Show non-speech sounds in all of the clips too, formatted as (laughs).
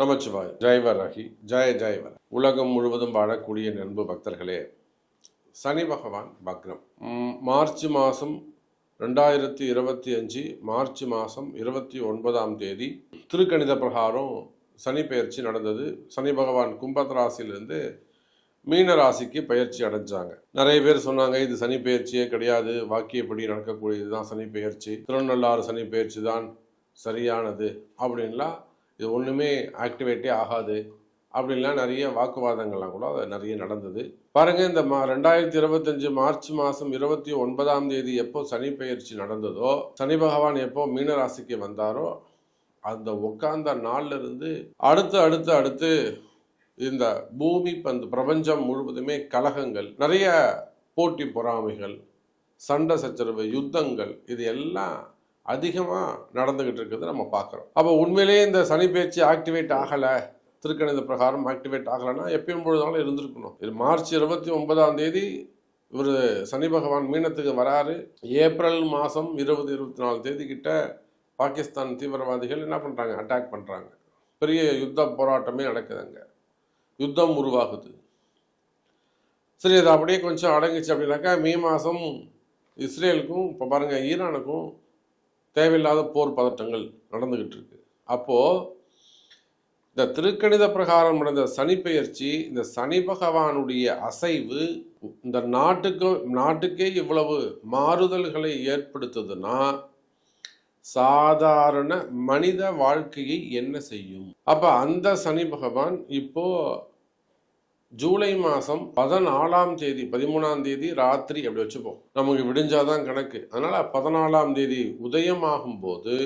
நமச்சிவாய். ஜெய்வர் ரகி. ஜெய ஜெயவர் உலகம் முழுவதும் வாழக்கூடிய நண்பு பக்தர்களே சனி பகவான் பக்ரம். மார்ச் மாதம் ரெண்டாயிரத்தி இருபத்தி அஞ்சு மார்ச் மாதம் இருபத்தி ஒன்பதாம் தேதி திருக்கணித பிரகாரம் சனி பயிற்சி நடந்தது. சனி பகவான் கும்பத் ராசியிலிருந்து மீன ராசிக்கு பயிற்சி அடைஞ்சாங்க. நிறைய பேர் சொன்னாங்க இது சனி பயிற்சியே கிடையாது. வாக்கியப்படி நடக்கக்கூடியது தான் சனி பயிற்சி. திருநள்ளாறு சனி பயிற்சி தான் சரியானது அப்படின்லாம் இது ஒன்றுமே ஆக்டிவேட்டே ஆகாது. அப்படின்லாம் நிறைய வாக்குவாதங்கள்லாம் கூட அது நிறைய நடந்தது. பாருங்கள் இந்த மா ரெண்டாயிரத்தி இருபத்தஞ்சு மார்ச் மாதம் இருபத்தி ஒன்பதாம் தேதி எப்போ சனி பயிற்சி நடந்ததோ சனி பகவான் எப்போ மீனராசிக்கு வந்தாரோ அந்த உட்கார்ந்த நாள்லேருந்து அடுத்து அடுத்து அடுத்து இந்த பூமி பந்து பிரபஞ்சம் முழுவதுமே கலகங்கள் நிறைய போட்டி பொறாமைகள் சண்டை சச்சரவு யுத்தங்கள் இது எல்லாம் அதிகமாக நடந்துகிட்டு இருக்கிறது நம்ம பார்க்குறோம். அப்போ உண்மையிலேயே இந்த சனி பேச்சு ஆக்டிவேட் ஆகலை. திருக்கணித பிரகாரம் ஆக்டிவேட் ஆகலைன்னா எப்பயும் பொழுதாலும் இருந்திருக்கணும். இது மார்ச் இருபத்தி ஒன்பதாம் தேதி இவர் சனி பகவான் மீனத்துக்கு வராரு. ஏப்ரல் மாதம் இருபது இருபத்தி நாலு தேதி கிட்ட பாகிஸ்தான் தீவிரவாதிகள் என்ன பண்ணுறாங்க அட்டாக் பண்ணுறாங்க பெரிய யுத்த போராட்டமே நடக்குதுங்க. யுத்தம் உருவாகுது. சரி அது அப்படியே கொஞ்சம் அடங்குச்சு அப்படின்னாக்கா மே மாதம் இஸ்ரேலுக்கும் இப்போ பாருங்கள் ஈரானுக்கும் தேவையில்லாத போர் பதட்டங்கள் நடந்துக்கிட்டு இருக்கு அப்போது இந்த திருக்கணித பிரகாரம் நடந்த சனி பெயர்ச்சி இந்த சனி பகவானுடைய அசைவு இந்த நாட்டுக்கு நாட்டுக்கே இவ்வளவு மாறுதல்களை ஏற்படுத்துதுன்னா சாதாரண மனித வாழ்க்கையை என்ன செய்யும்? அப்ப அந்த சனி பகவான் இப்போ ஜூலை மாதம் பதினாலாம் தேதி பதிமூணாம் தேதி ராத்திரி அப்படி வச்சுப்போம். நமக்கு விடிஞ்சாதான் கணக்கு. அதனால் பதினாலாம் தேதி உதயமாகும் போது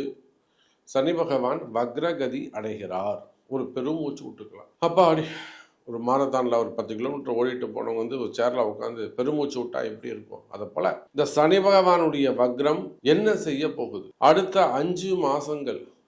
சனி பகவான் வக்ரகதி அடைகிறார். ஒரு பெரும் மூச்சு விட்டுக்கலாம். அப்பா அப்படி ஒரு மாரத்தானில் ஒரு பத்து கிலோமீட்டர் ஓடிட்டு போனவங்க வந்து ஒரு சேரில் உட்காந்து பெருமூச்சு விட்டா எப்படி இருக்கும்? அதை போல இந்த சனி பகவானுடைய வக்ரம் என்ன செய்ய போகுது? அடுத்த அஞ்சு மாசங்கள்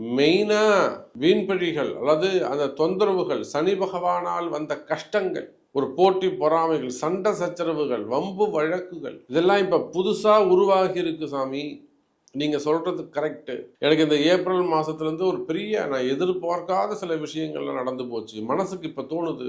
மெயினாக வீண்பழிகள் அல்லது அந்த தொந்தரவுகள் சனி பகவானால் வந்த கஷ்டங்கள் ஒரு போட்டி பொறாமைகள் சண்டை சச்சரவுகள் வம்பு வழக்குகள் இதெல்லாம் இப்போ புதுசாக உருவாகி இருக்கு சாமி. நீங்க சொல்றது கரெக்டு எனக்கு இந்த ஏப்ரல் மாசத்துல இருந்து ஒரு பெரிய நான் எதிர்பார்க்காத சில விஷயங்கள்லாம் நடந்து போச்சு. மனசுக்கு இப்ப தோணுது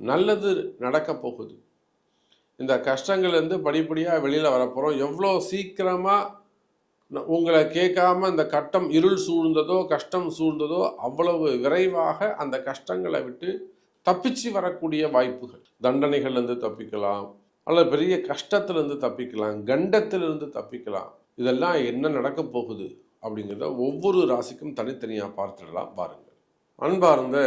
நல்லது நடக்க போகுது. இந்த கஷ்டங்கள்லேருந்து படிப்படியாக வெளியில் வரப்போகிறோம் எவ்வளோ சீக்கிரமாக உங்களை கேட்காம இந்த கட்டம் இருள் சூழ்ந்ததோ கஷ்டம் சூழ்ந்ததோ அவ்வளவு விரைவாக அந்த கஷ்டங்களை விட்டு தப்பிச்சு வரக்கூடிய வாய்ப்புகள். தண்டனைகள்லேருந்து தப்பிக்கலாம் அல்லது பெரிய கஷ்டத்திலிருந்து தப்பிக்கலாம் கண்டத்திலிருந்து தப்பிக்கலாம். இதெல்லாம் என்ன நடக்க போகுது அப்படிங்கிறத ஒவ்வொரு ராசிக்கும் தனித்தனியாக பார்த்துடலாம் பாருங்கள். அன்பார்ந்த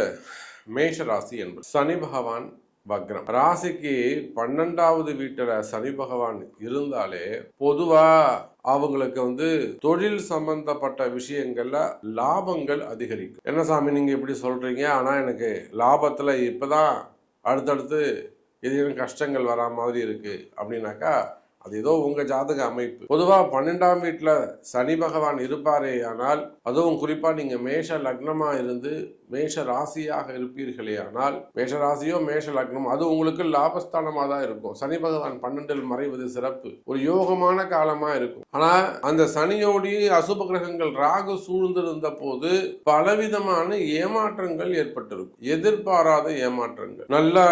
மேஷ ராசி என்பது. சனி பகவான் வக்ரம். ராசிக்கு பன்னெண்டாவது வீட்டுல சனி பகவான் இருந்தாலே பொதுவா அவங்களுக்கு வந்து தொழில் சம்பந்தப்பட்ட விஷயங்கள்ல லாபங்கள் அதிகரிக்கும். என்ன சாமி நீங்க இப்படி சொல்றீங்க? ஆனா எனக்கு லாபத்துல இப்பதான் அடுத்தடுத்து எதிரும் கஷ்டங்கள் வரா மாதிரி இருக்கு அப்படின்னாக்கா அது ஏதோ உங்க ஜாதக அமைப்பு. பொதுவா பன்னெண்டாம் வீட்டுல சனி பகவான் இருப்பாரே ஆனால் அதுவும் குறிப்பா நீங்க மேஷ லக்னமா இருந்து மேஷ ராசியாக இருப்பீர்களே ஆனால் மேஷ ராசியோ மேஷ லக்னம் அது உங்களுக்கு லாபஸ்தானமா தான் இருக்கும். சனி பகவான் பன்னெண்டில் மறைவது சிறப்பு. ஒரு யோகமான காலமா இருக்கும். ஆனா அந்த சனியோடி அசுப கிரகங்கள் ராகு சூழ்ந்திருந்த போது பலவிதமான ஏமாற்றங்கள் ஏற்பட்டிருக்கும். எதிர்பாராத ஏமாற்றங்கள். நல்லா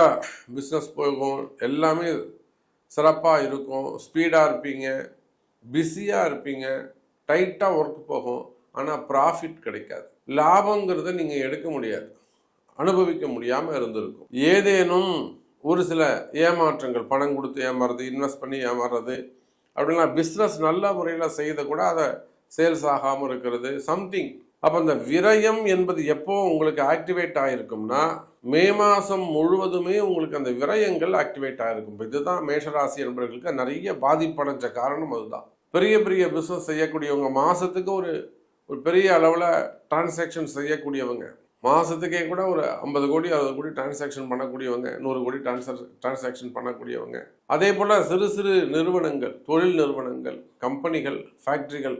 பிசினஸ் போகும். எல்லாமே சிறப்பாக இருக்கும் ஸ்பீடாக இருப்பீங்க பிஸியாக இருப்பீங்க டைட்டாக ஒர்க் போகும் ஆனால் ப்ராஃபிட் கிடைக்காது. லாபங்கிறத நீங்கள் எடுக்க முடியாது. அனுபவிக்க முடியாமல் இருந்திருக்கும். ஏதேனும் ஒரு சில ஏமாற்றங்கள் பணம் கொடுத்து ஏமாறுறது இன்வெஸ்ட் பண்ணி ஏமாறுறது அப்படின்னா பிஸ்னஸ் நல்ல முறையில் செய்த கூட அதை சேல்ஸ் ஆகாமல் இருக்கிறது சம்திங் அப்போ அந்த விரயம் என்பது எப்போ உங்களுக்கு ஆக்டிவேட் ஆகிருக்கும்னா மே மாதம் முழுவதுமே உங்களுக்கு அந்த விரயங்கள் ஆக்டிவேட் ஆகிருக்கும் இதுதான் மேஷராசி என்பவர்களுக்கு நிறைய பாதிப்படைஞ்ச காரணம் அதுதான். பெரிய பெரிய பிஸ்னஸ் செய்யக்கூடியவங்க மாதத்துக்கு ஒரு ஒரு பெரிய அளவில் டிரான்சாக்ஷன் செய்யக்கூடியவங்க மாதத்துக்கே கூட ஒரு ஐம்பது கோடி அறுபது கோடி டிரான்சாக்ஷன் பண்ணக்கூடியவங்க நூறு கோடி டிரான்சாக் டிரான்சாக்ஷன் பண்ணக்கூடியவங்க. அதே போல் சிறு சிறு நிறுவனங்கள் தொழில் நிறுவனங்கள் கம்பெனிகள் ஃபேக்ட்ரிகள்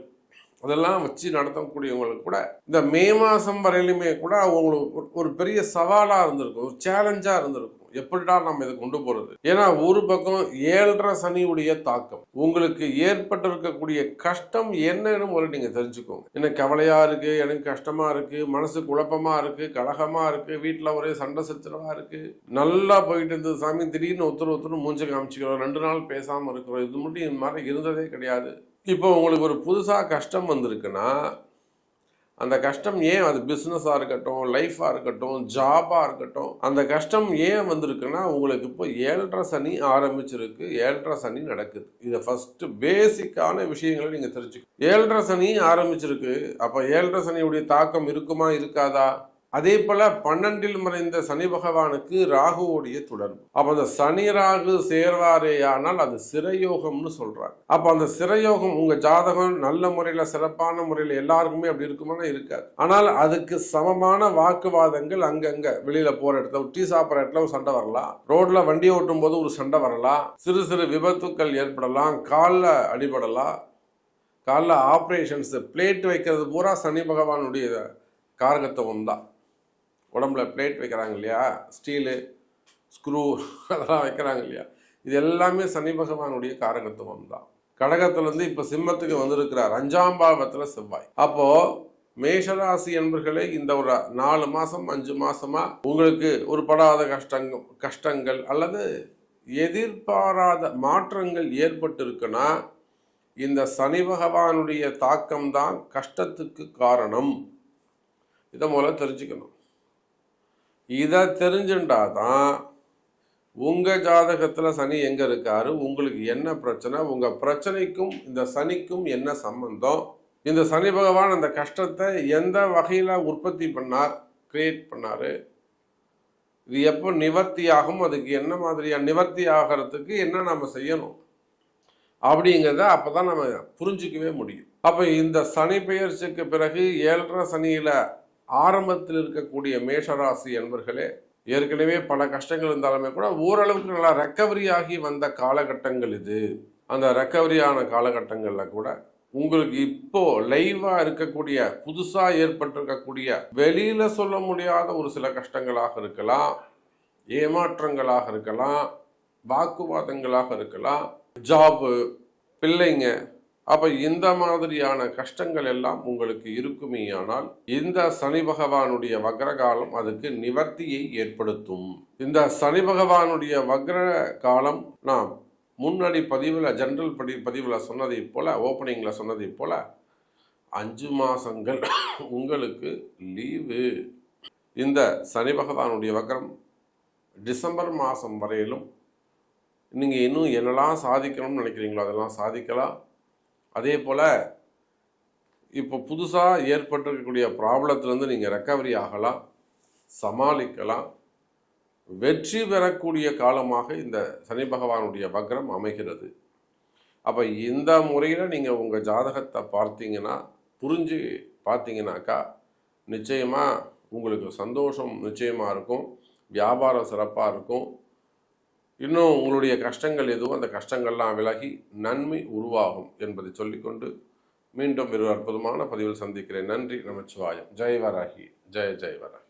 அதெல்லாம் வச்சு நடத்தக்கூடியவங்களுக்கு கூட இந்த மே மாதம் வரையிலுமே கூட அவங்களுக்கு ஒரு பெரிய சவாலாக இருந்திருக்கும் ஒரு சேலஞ்சாக இருந்திருக்கும். எப்படிடா நம்ம இதை கொண்டு போகிறது ஏன்னா ஒரு பக்கம் ஏழரை சனியுடைய தாக்கம். உங்களுக்கு ஏற்பட்டிருக்கக்கூடிய கஷ்டம் என்னன்னு முதல்ல நீங்கள் தெரிஞ்சுக்கோங்க. எனக்கு கவலையாக இருக்குது எனக்கு கஷ்டமாக இருக்குது மனசு குழப்பமாக இருக்குது கலகமாக இருக்குது வீட்டில் ஒரே சண்டை சச்சரவாக இருக்குது நல்லா போயிட்டு இருந்தது சாமி திடீர்னு ஒருத்தர் ஒருத்தர் மூஞ்ச காமிச்சிக்கிறோம் ரெண்டு நாள் பேசாமல் இருக்கிறோம். இது மட்டும் இந்த மாதிரி இருந்ததே கிடையாது. இப்போ உங்களுக்கு ஒரு புதுசாக கஷ்டம் வந்திருக்குன்னா அந்த கஷ்டம் ஏன் அது பிஸ்னஸாக இருக்கட்டும் லைஃபாக இருக்கட்டும் ஜாபாக இருக்கட்டும் அந்த கஷ்டம் ஏன் வந்திருக்குன்னா உங்களுக்கு இப்போ ஏழரை சனி ஆரம்பிச்சிருக்கு. ஏழரை சனி நடக்குது. இதை ஃபஸ்ட்டு பேசிக்கான விஷயங்களை நீங்கள் தெரிஞ்சுக்கணும். ஏழரை சனி ஆரம்பிச்சிருக்கு. அப்போ ஏழரை சனியுடைய தாக்கம் இருக்குமா இருக்காதா? அதே போல பன்னெண்டில் மறைந்த சனி பகவானுக்கு ராகுவோடைய தொடர்பு. அப்ப அந்த சனி ராகு சேர்வாரேயானால் அது சிரயோகம்னு சொல்றாங்க. அப்ப அந்த சிரயோகம் உங்க ஜாதகம் நல்ல முறையில சிறப்பான முறையில எல்லாருக்குமே அப்படி இருக்குமானா இருக்காது. ஆனால் அதுக்கு சமமான வாக்குவாதங்கள் அங்கங்க வெளியில போற இடத்துல டீ சாப்பிட்ற இடத்துல ஒரு சண்டை வரலாம். ரோட்ல வண்டி ஓட்டும் போது ஒரு சண்டை வரலாம். சிறு சிறு விபத்துக்கள் ஏற்படலாம். காலில் அடிபடலாம். காலில் ஆப்ரேஷன்ஸ் பிளேட் வைக்கிறது பூரா சனி பகவானுடைய காரகத்துவம் தான் உடம்புல பிளேட் வைக்கிறாங்க இல்லையா? ஸ்டீலு ஸ்க்ரூ (laughs) அதெல்லாம் வைக்கிறாங்க இல்லையா? இது எல்லாமே சனி பகவானுடைய காரகத்துவம் தான். கடகத்துலேருந்து இப்போ சிம்மத்துக்கு வந்திருக்கிறார். அஞ்சாம் பாவத்தில் செவ்வாய். அப்போது மேஷராசி என்பர்களே இந்த ஒரு நாலு மாதம் அஞ்சு மாதமாக உங்களுக்கு ஒரு படாத கஷ்டங்கள் கஷ்டங்கள் அல்லது எதிர்பாராத மாற்றங்கள் ஏற்பட்டிருக்குன்னா இந்த சனி பகவானுடைய தாக்கம்தான் கஷ்டத்துக்கு காரணம். இதை மூலம் தெரிஞ்சுக்கணும். இதை தெரிஞ்சுட்டா தான் உங்கள் ஜாதகத்தில் சனி எங்கே இருக்காரு உங்களுக்கு என்ன பிரச்சனை உங்கள் பிரச்சனைக்கும் இந்த சனிக்கும் என்ன சம்பந்தம்? இந்த சனி பகவான் அந்த கஷ்டத்தை எந்த வகையில் உற்பத்தி பண்ணார் கிரியேட் பண்ணார்? இது எப்போ நிவர்த்தி ஆகும் அதுக்கு என்ன மாதிரியாக நிவர்த்தி ஆகிறதுக்கு என்ன நம்ம செய்யணும்? அப்படிங்கிறத அப்போ தான் நம்ம புரிஞ்சிக்கவே முடியும். அப்போ இந்த சனி பெயர்ச்சிக்கு பிறகு ஏழரை சனியில் ஆரம்பத்தில் இருக்கக்கூடிய மேஷராசி என்பர்களே ஏற்கனவே பல கஷ்டங்கள் இருந்தாலுமே கூட ஓரளவுக்கு நல்லா ரெக்கவரி ஆகி வந்த காலகட்டங்கள் இது. அந்த ரெக்கவரியான காலகட்டங்களில் கூட உங்களுக்கு இப்போ லைவா இருக்கக்கூடிய புதுசா ஏற்பட்டிருக்கக்கூடிய வெளியில சொல்ல முடியாத ஒரு சில கஷ்டங்களாக இருக்கலாம் ஏமாற்றங்களாக இருக்கலாம் வாக்குவாதங்களாக இருக்கலாம் ஜாபு பிள்ளைங்க அப்போ இந்த மாதிரியான கஷ்டங்கள் எல்லாம் உங்களுக்கு இருக்குமேயானால் இந்த சனி பகவானுடைய வக்ரகாலம் அதுக்கு நிவர்த்தியை ஏற்படுத்தும். இந்த சனி பகவானுடைய வக்ர காலம் நாம் முன்னாடி பதிவில் ஜென்ரல் படி பதிவில் சொன்னதை போல் ஓப்பனிங்கில் சொன்னதை போல் அஞ்சு மாதங்கள் உங்களுக்கு லீவு இந்த சனி பகவானுடைய வக்ரம் டிசம்பர் மாதம் வரையிலும் நீங்கள் இன்னும் என்னெல்லாம் சாதிக்கணும்னு நினைக்கிறீங்களோ அதெல்லாம் சாதிக்கலாம். அதே போல் இப்போ புதுசாக ஏற்பட்டிருக்கக்கூடிய ப்ராப்ளத்துலேருந்து நீங்கள் ரெக்கவரி ஆகலாம் சமாளிக்கலாம். வெற்றி பெறக்கூடிய காலமாக இந்த சனி பகவானுடைய வக்ரம் அமைகிறது. அப்போ இந்த முறையில் நீங்கள் உங்கள் ஜாதகத்தை பார்த்தீங்கன்னா புரிஞ்சு பார்த்தீங்கன்னாக்கா நிச்சயமாக உங்களுக்கு சந்தோஷம் நிச்சயமாக இருக்கும் வியாபாரம் சிறப்பாக இருக்கும். இன்னும் உங்களுடைய கஷ்டங்கள் எதுவும் அந்த கஷ்டங்கள்லாம் விலகி நன்மை உருவாகும் என்பதை சொல்லிக்கொண்டு மீண்டும் ஒரு அற்புதமான பதிவில் சந்திக்கிறேன். நன்றி நமச்சிவாயம். ஜெய் வராகி ஜெய ஜெய் வராகி